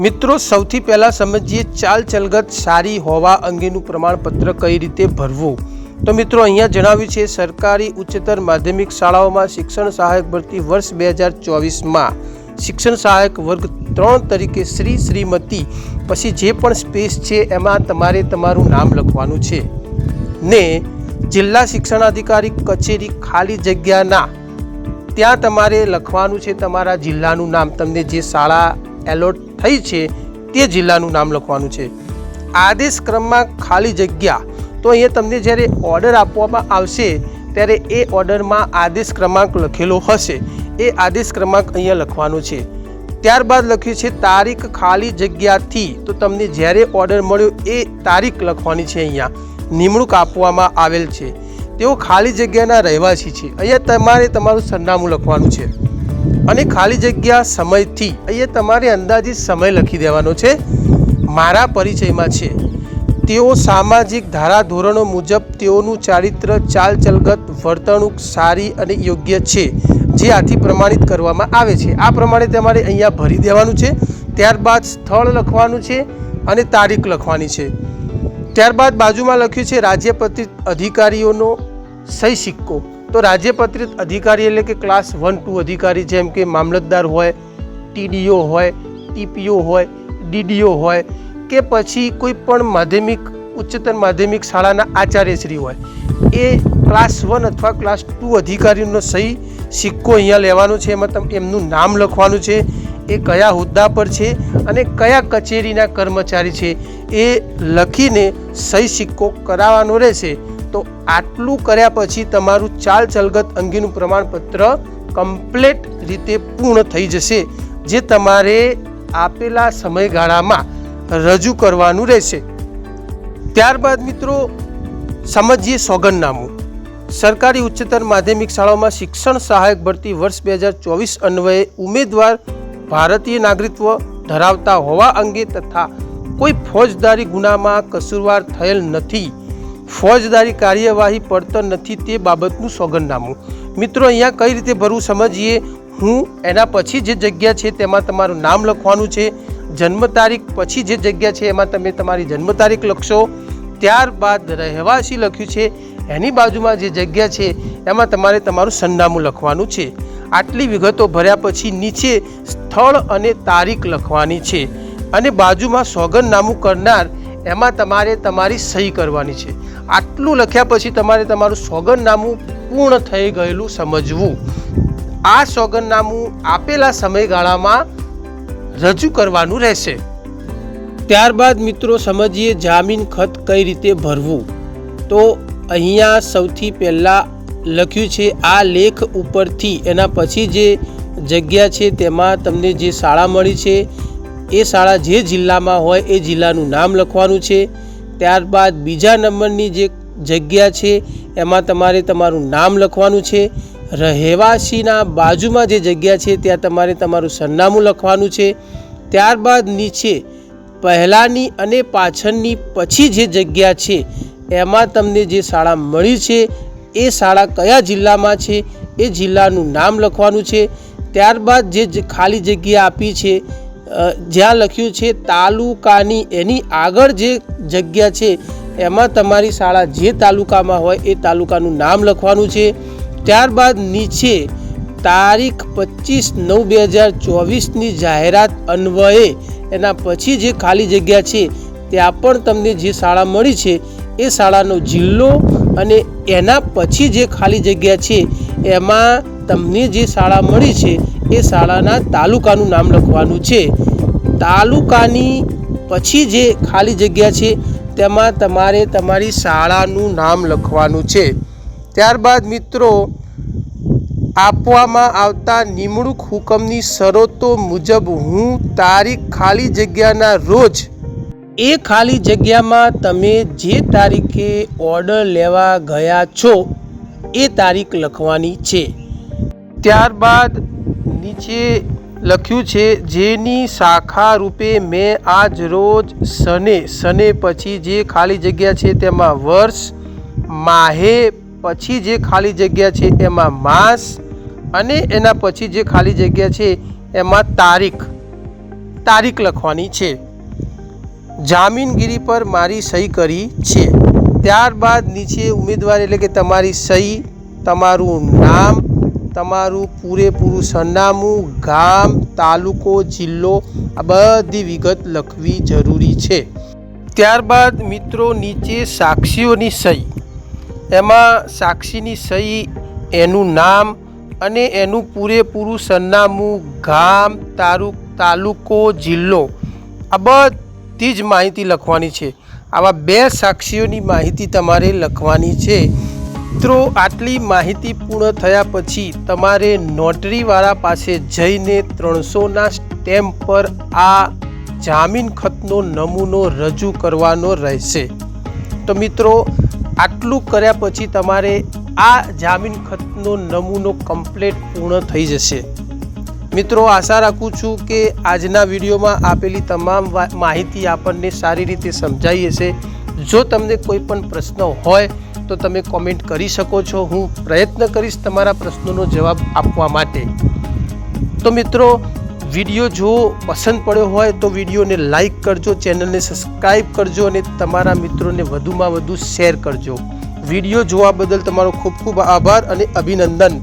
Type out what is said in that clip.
મિત્રો, સૌથી પહેલાં સમજીએ ચાલ ચલગત સારી હોવા અંગેનું પ્રમાણપત્ર કઈ રીતે ભરવું? તો મિત્રો, અહીંયા જણાવ્યું છે, સરકારી ઉચ્ચતર માધ્યમિક શાળાઓમાં શિક્ષણ સહાયક ભરતી વર્ષ બે હજાર ચોવીસમાં. શિક્ષણ સહાયક વર્ગ ત્રણ તરીકે શ્રી શ્રીમતી, પછી જે પણ સ્પેસ છે એમાં તમારે તમારું નામ લખવાનું છે. ને, જિલ્લા શિક્ષણાધિકારી કચેરી ખાલી જગ્યાના ત્યાં તમારે લખવાનું છે તમારા જિલ્લાનું નામ. તમને જે શાળા એલોટ થઈ છે તે જિલ્લાનું નામ લખવાનું છે. આદેશ ક્રમમાં ખાલી જગ્યા તો અહીંયા તમને જ્યારે ઓર્ડર આપવામાં આવશે, ત્યારે એ ઓર્ડરમાં આદેશ ક્રમાંક લખેલો હશે. એ આદેશ ક્રમાંક અહીંયા લખવાનો છે. ત્યારબાદ લખ્યું છે, તારીખ ખાલી જગ્યાથી તો તમને જ્યારે ઓર્ડર મળ્યો એ તારીખ લખવાની છે અહીંયા. નિમણૂક આપવામાં આવેલ છે. તેઓ ખાલી જગ્યાના રહેવાસી છે. અહીંયા તમારે તમારું સરનામું લખવાનું છે. અને ખાલી જગ્યા સમયથી. અહીંયા તમારે અંદાજિત સમય લખી દેવાનો છે. મારા પરિચયમાં છે. તેઓ સામાજિક ધારાધોરણો મુજબ તેઓનું ચારિત્ર, ચાલચલગત વર્તણૂક સારી અને યોગ્ય છે, જે આથી પ્રમાણિત કરવામાં આવે છે. આ પ્રમાણે તમારે અહીંયા ભરી દેવાનું છે. ત્યારબાદ સ્થળ લખવાનું છે અને તારીખ લખવાની છે. ત્યારબાદ બાજુમાં લખ્યું છે રાજ્યપતિ અધિકારીઓનો સહી સિક્કો. તો રાજ્યપત્રિત અધિકારી એટલે કે ક્લાસ વન ટુ અધિકારી જેમ કે મામલતદાર હોય ટીડીઓ હોય ટીપીઓ હોય ડીડીઓ હોય કે પછી કોઈ પણ માધ્યમિક, ઉચ્ચતર માધ્યમિક શાળાના આચાર્યશ્રી હોય, એ ક્લાસ વન અથવા ક્લાસ ટુ અધિકારીનો સહી સિક્કો અહીંયા લેવાનો છે. એમાં એમનું નામ લખવાનું છે, એ કયા હોદ્દા પર છે અને કયા કચેરીના કર્મચારી છે એ લખીને સહી સિક્કો કરાવવાનો રહેશે. તો આટલું કર્યા પછી તમારું ચાલ ચલગત અંગેનું પ્રમાણપત્ર કમ્પ્લેટ રીતે પૂર્ણ થઈ જશે, જે તમારે આપેલા સમયગાળામાં રજૂ કરવાનું રહેશે. ત્યારબાદ મિત્રો, સમજીએ સોગંદનામું. સરકારી ઉચ્ચતર માધ્યમિક શાળાઓમાં શિક્ષણ સહાયક ભરતી વર્ષ બે હજાર ચોવીસ અન્વયે ઉમેદવાર ભારતીય નાગરિકત્વ ધરાવતા હોવા અંગે તથા કોઈ ફોજદારી ગુનામાં કસૂરવાર થયેલ નથી. ફોજદારી કાર્યવાહી પડતર નથી તે બાબતનું સોગંદનામું. મિત્રો, અહીંયા કઈ રીતે ભરવું સમજીએ? હું એના પછી જે જગ્યા છે તેમાં તમારું નામ લખવાનું છે, જન્મ તારીખ પછી જે જગ્યા છે એમાં તમે તમારી જન્મ તારીખ લખશો, ત્યારબાદ રહેવાસી લખ્યું છે, એની બાજુમાં જે જગ્યા છે એમાં તમારે તમારું સરનામું લખવાનું છે. આટલી વિગતો ભર્યા પછી નીચે સ્થળ અને તારીખ લખવાની છે અને બાજુમાં સોગંદનામું કરનાર એમાં તમારે તમારી સહી કરવાની છે. આટલું લખ્યા પછી તમારે તમારું સોગંદનામું પૂર્ણ થઈ ગયેલું સમજવું. આ સોગંદનામું આપેલા સમયગાળામાં રજૂ કરવાનું રહેશે. ત્યારબાદ મિત્રો સમજીએ જામીન ખત કઈ રીતે ભરવું. તો અહીંયા સૌથી પહેલાં લખ્યું છે, આ લેખ ઉપરથી એના પછી જે જગ્યા છે તેમાં તમને જે શાળા મળી છે એ શાળા જે જિલ્લામાં હોય એ જિલ્લાનું નામ લખવાનું છે. ત્યારબાદ બીજા નંબરની જે જગ્યા છે, એમાં તમારે તમારું નામ લખવાનું છે. રહેવાસીના બાજુમાં જે જગ્યા છે, ત્યાં તમારે તમારું સરનામું લખવાનું છે. ત્યારબાદ નીચે પહેલાંની અને પાછળની પછી જે જગ્યા છે, એમાં તમને જે શાળા મળી છે, એ શાળા કયા જિલ્લામાં છે, એ જિલ્લાનું નામ લખવાનું છે. ત્યારબાદ જે ખાલી જગ્યા આપી છે જ્યાં લખ્યું છે, તાલુકાની એની આગળ જે જગ્યા છે, એમાં તમારી શાળા જે તાલુકામાં હોય એ તાલુકાનું નામ લખવાનું છે. ત્યારબાદ નીચે તારીખ પચીસ નવ બે હજાર ચોવીસની જાહેરાત અન્વયે, એના પછી જે ખાલી જગ્યા છે, ત્યાં પણ તમને જે શાળા મળી છે, એ શાળાનો જિલ્લો અને એના પછી જે ખાલી જગ્યા છે, એમાં તમને જે શાળા મળી છે, એ શાળાના તાલુકાનું નામ લખવાનું છે. તાલુકાની પછી જે ખાલી જગ્યા છે, તેમાં તમારે તમારી શાળાનું નામ લખવાનું છે. ત્યારબાદ મિત્રો, આપવામાં આવતા નિમણૂક હુકમની શરતો મુજબ હું તારીખ ખાલી જગ્યાના રોજ, એ ખાલી જગ્યામાં તમે જે તારીખે ઓર્ડર લેવા ગયા છો, એ તારીખ લખવાની છે. ત્યારબાદ નીચે લખ્યું છે, જેની શાખા રૂપે મેં આજ રોજ સને સને પછી જે ખાલી જગ્યા છે તેમાં વર્ષ, માહે પછી જે ખાલી જગ્યા છે એમાં માસ, અને એના પછી જે ખાલી જગ્યા છે એમાં તારીખ. તારીખ લખવાની છે. જામીનગીરી પર મારી સહી કરી છે. ત્યારબાદ નીચે ઉમેદવાર એટલે કે તમારી સહી, તમારું નામ તમારું પૂરેપૂરું સરનામું, ગામ, તાલુકો, જિલ્લો, આ બધી વિગત લખવી જરૂરી છે. ત્યારબાદ મિત્રો નીચે સાક્ષીઓની સહી. એમાં સાક્ષીની સહી, એનું નામ અને એનું પૂરેપૂરું સરનામું, ગામ, તારુ, તાલુકો, જિલ્લો, આ બધી જ માહિતી લખવાની છે. આવા બે સાક્ષીઓની માહિતી તમારે લખવાની છે. મિત્રો, આટલી માહિતી પૂર્ણ થયા પછી તમારે નોટરીવાળા પાસે જઈને ત્રણસોના સ્ટેમ્પ પર આ જામીન ખતનો નમૂનો રજૂ કરવાનો રહેશે. તો મિત્રો, આટલું કર્યા પછી તમારે આ જામીન ખતનો નમૂનો કમ્પ્લીટ પૂર્ણ થઈ જશે. મિત્રો, આશા રાખું છું કે આજના વિડીયોમાં આપેલી તમામ માહિતી આપણને સારી રીતે સમજાઈ હશે. જો તમને કોઈ પણ પ્રશ્ન હોય તો તમે કોમેન્ટ કરી શકો છો. હું પ્રયત્ન કરીશ તમારા પ્રશ્નોનો જવાબ આપવા માટે. તો મિત્રો વીડિયો જો પસંદ પડ્યો હોય તો વિડીયોને લાઈક કરજો ચેનલને સબસ્ક્રાઈબ કરજો અને તમારા મિત્રોને વધુમાં વધુ શેર કરજો. વીડિયો જોવા બદલ તમારો ખૂબ ખૂબ આભાર અને અભિનંદન.